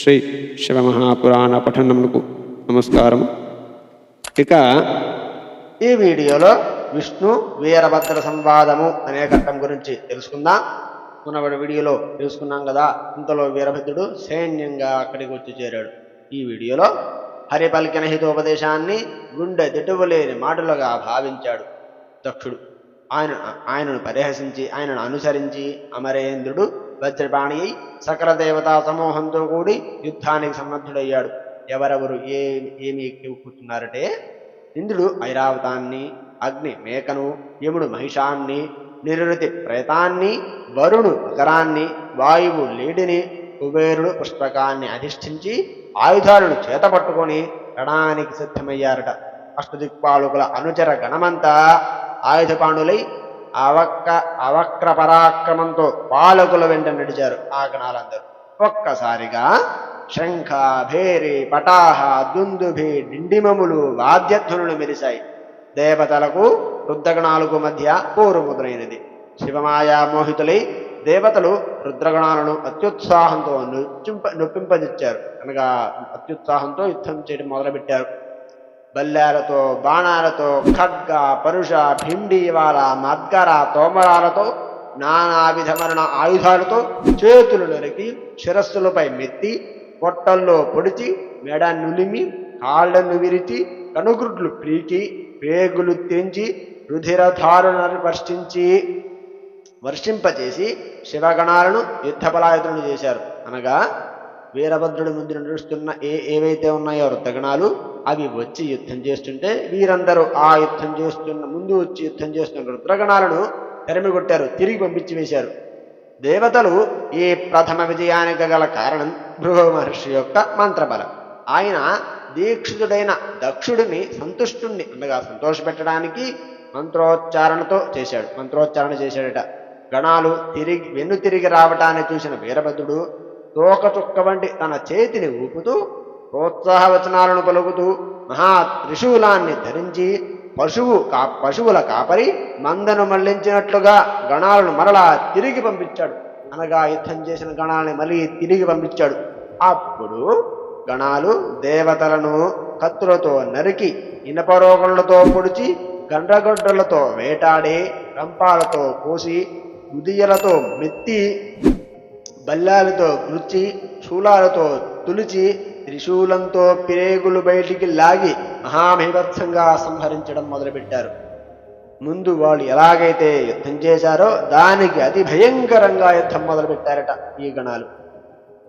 శ్రీ శివమహాపురాణ పఠనమునకు నమస్కారం. ఇక ఈ వీడియోలో విష్ణు వీరభద్ర సంవాదము అనే ఘట్టం గురించి తెలుసుకుందాం. మునవడి వీడియోలో తెలుసుకున్నాం కదా ఇంతలో వీరభద్రుడు సైన్యంగా అక్కడికి వచ్చి చేరాడు. ఈ వీడియోలో హరి పలికిన హితోపదేశాన్ని గుండె దిటువలేని మాటలుగా భావించాడు దక్షుడు. ఆయన ఆయనను పరిహసించి ఆయనను అనుసరించి అమరేంద్రుడు వజ్రపాణి అయి సకల దేవతా సమూహంతో కూడి యుద్ధానికి సన్నద్ధుడయ్యాడు ఎవరెవరు ఏ ఏమి ఎక్కి ఇంద్రుడు ఐరావతాన్ని అగ్ని మేకను యముడు మహిషాన్ని నిరుతి ప్రేతాన్ని వరుణు మకరాన్ని వాయువు లేడిని కుబేరుడు పుష్పకాన్ని అధిష్ఠించి ఆయుధాలను చేతపట్టుకొని రణానికి సిద్ధమయ్యారట. అష్టదిక్పాలుకుల అనుచర గణమంతా ఆయుధపాణులై అవక్క అవక్ర పరాక్రమంతో పాలకుల వెంట నడిచారు ఆ గణాలందరూ ఒక్కసారిగా శంఖ భేరి పటాహ దుందుభి డిండిమములు వాద్యధ్వనులు మెరిశాయి. దేవతలకు రుద్రగణాలకు మధ్య పోరు మొదలైనది శివమాయా మోహితులై దేవతలు రుద్రగణాలను అత్యుత్సాహంతో నొచ్చింప నొప్పింపదిచ్చారు అనగా అత్యుత్సాహంతో యుద్ధం చేయడం మొదలుపెట్టారు. బల్లాలతో బాణాలతో ఖడ్గ పరుష భిండీవాల మద్గర తోమరాలతో నానా విధమైన ఆయుధాలతో చేతులు నరికి శిరస్సులపై మెత్తి పొట్టల్లో పొడిచి మెడ నులిమి కాళ్ళను విరిచి కనుగుడ్లు పీకి పేగులు తెంచి రుధిరధారులను వర్షించి వర్షింపచేసి శివగణాలను యుద్ధపలాయుధులను చేశారు. అనగా వీరభద్రుడి ముందు నడుస్తున్న ఏ ఏవైతే ఉన్నాయో రుద్రగణాలు అవి వచ్చి యుద్ధం చేస్తుంటే వీరందరూ ఆ యుద్ధం చేస్తున్న ముందు వచ్చి యుద్ధం చేస్తున్న రుద్రగణాలను తెరమిగొట్టారు తిరిగి పంపించి వేశారు దేవతలు ఈ ప్రథమ విజయానికి గల కారణం భృగు మహర్షి యొక్క మంత్రబలం. ఆయన దీక్షితుడైన దక్షుడిని సంతుష్టుణ్ణి అనగా సంతోషపెట్టడానికి మంత్రోచ్చారణతో చేశాడు. మంత్రోచ్చారణ చేశాడట. గణాలు తిరిగి వెన్ను తిరిగి రావటాన్ని చూసిన వీరభద్రుడు తోకచుక్క వంటి తన చేతిని ఊపుతూ ప్రోత్సాహవచనాలను పలుకుతూ మహా త్రిశూలాన్ని ధరించి పశువు కా పశువుల కాపరి మందను మళ్ళించినట్లుగా గణాలను మరలా తిరిగి పంపించాడు. అనగా యుద్ధం చేసిన గణాలని మళ్ళీ తిరిగి పంపించాడు. అప్పుడు గణాలు దేవతలను కత్తులతో నరికి ఇనపరోగళ్ళతో పొడిచి గండ్రగొడ్డలతో వేటాడి రంపాలతో కోసి ఉదియలతో మెత్తి బల్లాలతో గుచ్చి శూలాలతో తులిచి త్రిశూలంతో పిరేగులు బయటికి లాగి మహాభీభత్సంగా సంహరించడం మొదలుపెట్టారు. ముందు వాళ్ళు ఎలాగైతే యుద్ధం చేశారో దానికి అతి భయంకరంగా యుద్ధం మొదలుపెట్టారట ఈ గణాలు.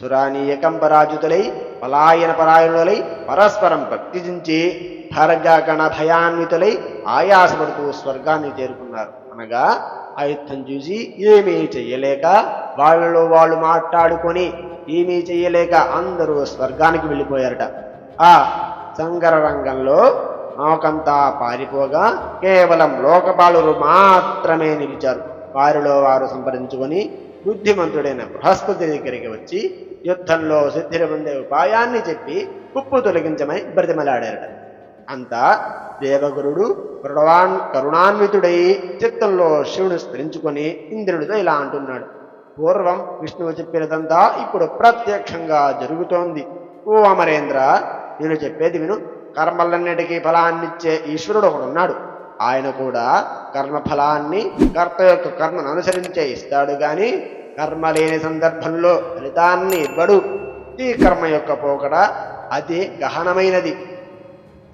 సురానీయ కంపరాజుతులై పలాయన పరాయణులై పరస్పరం భక్తిజించి భరగణ భయాన్వితులై ఆయాసపడుతూ స్వర్గాన్ని చేరుకున్నారు. అనగా ఆ యుద్ధం చూసి ఏమీ చెయ్యలేక వాళ్ళలో వాళ్ళు మాట్లాడుకొని ఏమీ చెయ్యలేక అందరూ స్వర్గానికి వెళ్ళిపోయారట. ఆ సంగర రంగంలో నౌకంతా పారిపోగా కేవలం లోకపాలురు మాత్రమే నిలిచారు. వారిలో వారు సంప్రదించుకొని బుద్ధిమంతుడైన బృహస్పతి దగ్గరికి వచ్చి యుద్ధంలో సిద్ధిని పొందే ఉపాయాన్ని చెప్పి ఉప్పు తొలగించమని బ్రతిమలాడారట. అంతా దేవగురుడు కరుణాన్ కరుణాన్వితుడై చిత్తంలో శివుని స్మరించుకొని ఇంద్రుడితో ఇలా అంటున్నాడు. పూర్వం విష్ణువు చెప్పినదంతా ఇప్పుడు ప్రత్యక్షంగా జరుగుతోంది. ఓ అమరేంద్ర నేను చెప్పేది విను. కర్మలన్నిటికీ ఫలాన్నిచ్చే ఈశ్వరుడు ఒకడున్నాడు. ఆయన కూడా కర్మఫలాన్ని కర్త యొక్క కర్మను అనుసరించే ఇస్తాడు గాని కర్మ లేని సందర్భంలో ఫలితాన్ని ఇవ్వడు. ఈ కర్మ యొక్క పోకడ అతి గహనమైనది.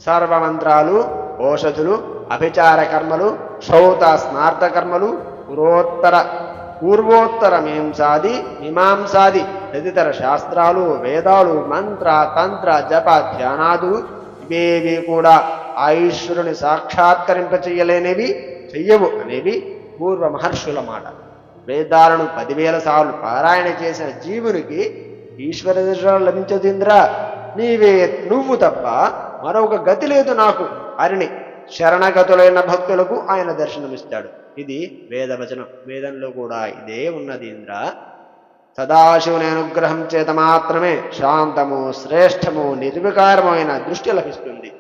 సర్వమంత్రాలు ఓషధులు అభిచార కర్మలు శ్రౌత స్నార్థ కర్మలు పురోత్తర పూర్వోత్తర మీంసాది మీమాంసాది తదితర శాస్త్రాలు వేదాలు మంత్ర తంత్ర జప ధ్యానాదు ఇవేవి కూడా ఆ ఈశ్వరుని సాక్షాత్కరింప చెయ్యలేనివి చెయ్యవు అనేవి పూర్వ మహర్షుల మాట. వేదాలను పదివేల సార్లు పారాయణ చేసిన జీవునికి ఈశ్వర దర్శనం లభించదు ఇంద్ర. నీవే నువ్వు తప్ప మరొక గతి లేదు నాకు. అరిని శరణగతులైన భక్తులకు ఆయన దర్శనమిస్తాడు. ఇది వేదవచనం. వేదంలో కూడా ఇదే ఉన్నది ఇంద్ర. సదాశివుని అనుగ్రహం చేత మాత్రమే శాంతము శ్రేష్టము నిర్వికారమైన దృష్టి లభిస్తుంది.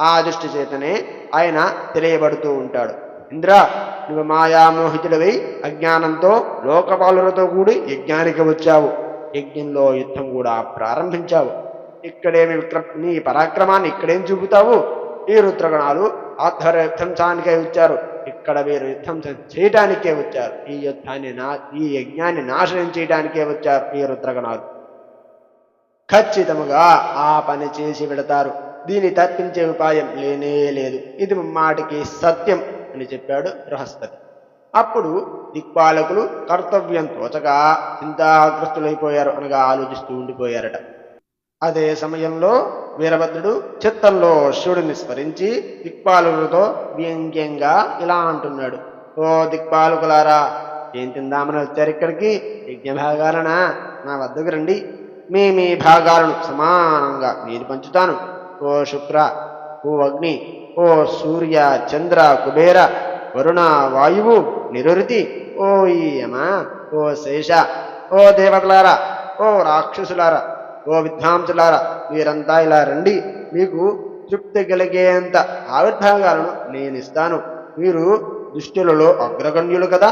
ఆ దృష్టి చేతనే ఆయన తెలియబడుతూ ఉంటాడు. ఇంద్ర నువ్వు మాయామోహితుడివై అజ్ఞానంతో లోకపాలులతో కూడి యజ్ఞానికి వచ్చావు. యజ్ఞంలో యుద్ధం కూడా ప్రారంభించావు. ఇక్కడేమి విక్ర- నీ పరాక్రమాన్ని ఇక్కడేం చూపుతావు? ఈ రుద్రగణాలు ఆధ్వర్య యుద్ధంసానికై వచ్చారు. ఇక్కడ వీరు యుద్ధం చేయటానికే వచ్చారు. ఈ యుద్ధాన్ని నా ఈ యజ్ఞాన్ని నాశనం చేయడానికే వచ్చారు ఈ రుద్రగణాలు. ఖచ్చితముగా ఆ పని చేసి పెడతారు దీన్ని తప్పించే ఉపాయం లేనే లేదు. ఇది మాటికి సత్యం అని చెప్పాడు బృహస్పతి. అప్పుడు దిక్పాలకులు కర్తవ్యం తోచగా చింతాగ్రస్తులైపోయారు అనగా ఆలోచిస్తూ ఉండిపోయారట. అదే సమయంలో వీరభద్రుడు చిత్తంలో శివుడిని స్మరించి దిక్పాలకులతో వ్యంగ్యంగా ఇలా అంటున్నాడు. ఓ దిక్పాలకులారా ఏం తిందామని వచ్చారు ఇక్కడికి? యజ్ఞభాగాలనా? నా వద్దకు రండి. మీ మీ భాగాలను సమానంగా మీరు పంచుతాను. ఓ శుక్ర ఓ అగ్ని ఓ సూర్య చంద్ర కుబేర వరుణ వాయువు నిరుతి ఓ ఈ ఓ శేష ఓ దేవతలారా ఓ రాక్షసులారా ఓ విద్వాంసులారా మీరంతా ఇలా రండి. మీకు తృప్తి కలిగేంత ఆవిర్భాగాలను నేను ఇస్తాను మీరు దుష్టులలో అగ్రగణ్యులు కదా.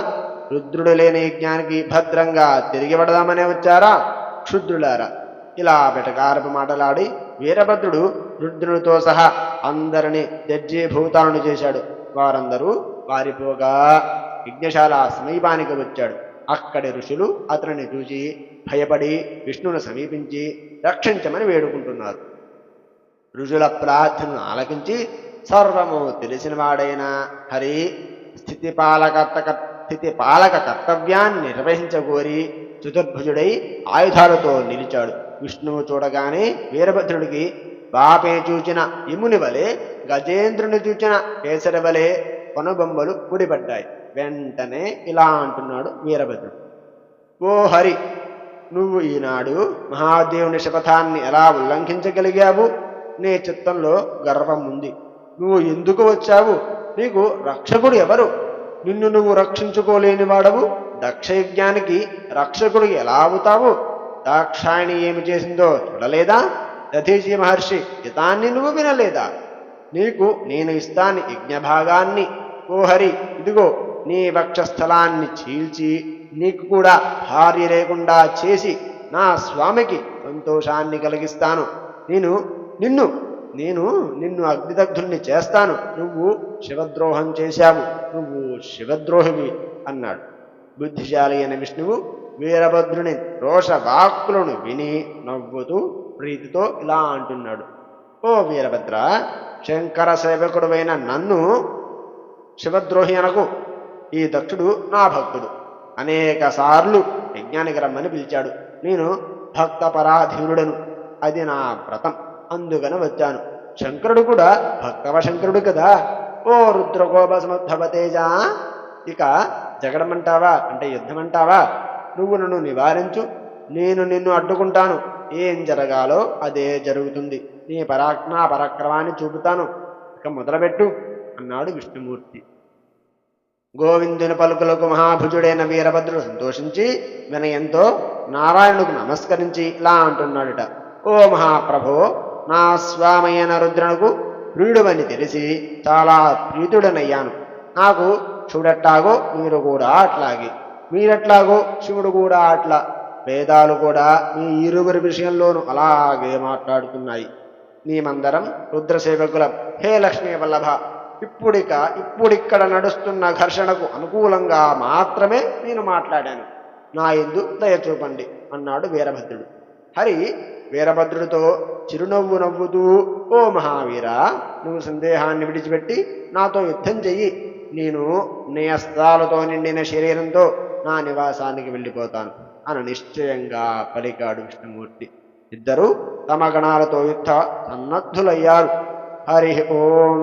రుద్రుడు లేని యజ్ఞానికి భద్రంగా తిరిగి పడదామనే వచ్చారా? క్షుద్రులారా ఇలా బెటకారపు మాటలాడి వీరభద్రుడు రుద్రునితో సహా అందరినీ భూతాలను చేశాడు. వారందరూ పారిపోగా యజ్ఞశాల సమీపానికి వచ్చాడు. అక్కడి ఋషులు అతనిని చూసి భయపడి విష్ణువును సమీపించి రక్షించమని వేడుకుంటున్నారు. ఋషుల ప్రార్థనను ఆలకించి సర్వము తెలిసిన వాడైన హరి స్థితిపాలకర్త స్థితిపాలక కర్తవ్యాన్ని నిర్వహించగోరి చతుర్భుజుడై ఆయుధాలతో నిలిచాడు. విష్ణువు చూడగానే వీరభద్రుడికి బాపే చూచిన ఇముని వలె గజేంద్రుని చూచిన కేసరి వలె కొనబొమ్మలు ముడిపడ్డాయి వెంటనే ఇలా అంటున్నాడు వీరభద్రుడు. ఓ హరి నువ్వు ఈనాడు మహాదేవుని శపథాన్ని ఎలా ఉల్లంఘించగలిగావు? నీ చిత్తంలో గర్వం ఉంది. నువ్వు ఎందుకు వచ్చావు? నీకు రక్షకుడు ఎవరు? నిన్ను నువ్వు రక్షించుకోలేని వాడవు. దక్షయజ్ఞానికి రక్షకుడు ఎలా అవుతావు? దాక్షాయణి ఏమి చేసిందో చూడలేదా? దధీజీ మహర్షి హితాన్ని నువ్వు వినలేదా? నీకు నేను ఇస్తాను యజ్ఞభాగాన్ని. ఓ హరి ఇదిగో నీ వక్షస్థలాన్ని చీల్చి నీకు కూడా భార్య లేకుండా చేసి నా స్వామికి సంతోషాన్ని కలిగిస్తాను. నేను నిన్ను నేను నిన్ను అగ్నిదగ్ధుల్ని చేస్తాను. నువ్వు శివద్రోహం చేశావు. నువ్వు శివద్రోహివి అన్నాడు. బుద్ధిశాలి అయిన విష్ణువు వీరభద్రుని రోషవాక్కులను విని నవ్వుతూ ప్రీతితో ఇలా అంటున్నాడు. ఓ వీరభద్ర శంకర సేవకుడువైన నన్ను శివద్రోహి అనకు. ఈ దక్షుడు నా భక్తుడు. అనేక సార్లు యజ్ఞానికి రమ్మని పిలిచాడు. నేను భక్త పరాధీనుడను అది నా వ్రతం. అందుకని వచ్చాను. శంకరుడు కూడా భక్తవ శంకరుడు కదా. ఓ రుద్రకోప సముద్భవ తేజ ఇక జగడమంటావా? అంటే యుద్ధమంటావా? నువ్వు నన్ను నివారించు. నేను నిన్ను అడ్డుకుంటాను. ఏం జరగాలో అదే జరుగుతుంది. నీ పరాక్ నా పరాక్రమాన్ని చూపుతాను. ఇక మొదలుపెట్టు. అన్నాడు విష్ణుమూర్తి. గోవిందుని పలుకులకు మహాభుజుడైన వీరభద్రుడు సంతోషించి వినయంతో నారాయణుకు నమస్కరించి ఇలా అంటున్నాడుట. ఓ మహాప్రభో నా స్వామయ్యన రుద్రునకు ప్రియుడవని తెలిసి చాలా ప్రీతుడనయ్యాను. నాకు చూడట్లాగో మీరు కూడా అట్లాగే. మీరెట్లాగో శివుడు కూడా అట్లా. వేదాలు కూడా మీ ఇరువురి విషయంలోనూ అలాగే మాట్లాడుతున్నాయి. మేమందరం రుద్రసేవకులం. హే లక్ష్మీ వల్లభ ఇప్పుడిక ఇప్పుడిక్కడ నడుస్తున్న ఘర్షణకు అనుకూలంగా మాత్రమే నేను మాట్లాడాను. నా ఎందు దయ చూపండి అన్నాడు వీరభద్రుడు. హరి వీరభద్రుడితో చిరునవ్వు నవ్వుతూ ఓ మహావీర నువ్వు సందేహాన్ని విడిచిపెట్టి నాతో యుద్ధం చెయ్యి. నేను నీ అస్త్రాలతో నిండిన శరీరంతో నా నివాసానికి వెళ్ళిపోతాను అని నిశ్చయంగా పలికాడు విష్ణుమూర్తి. ఇద్దరు తమ గణాలతో యుద్ధ సన్నద్ధులయ్యారు. హరి ఓం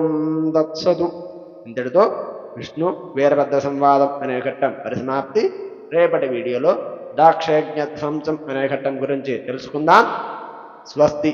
దత్సదు ఇంతటితో విష్ణు వీరభద్ర సంవాదం అనే ఘట్టం పరిసమాప్తి. రేపటి వీడియోలో దాక్షయజ్ఞ ధ్వంసం అనే ఘట్టం గురించి తెలుసుకుందాం. స్వస్తి.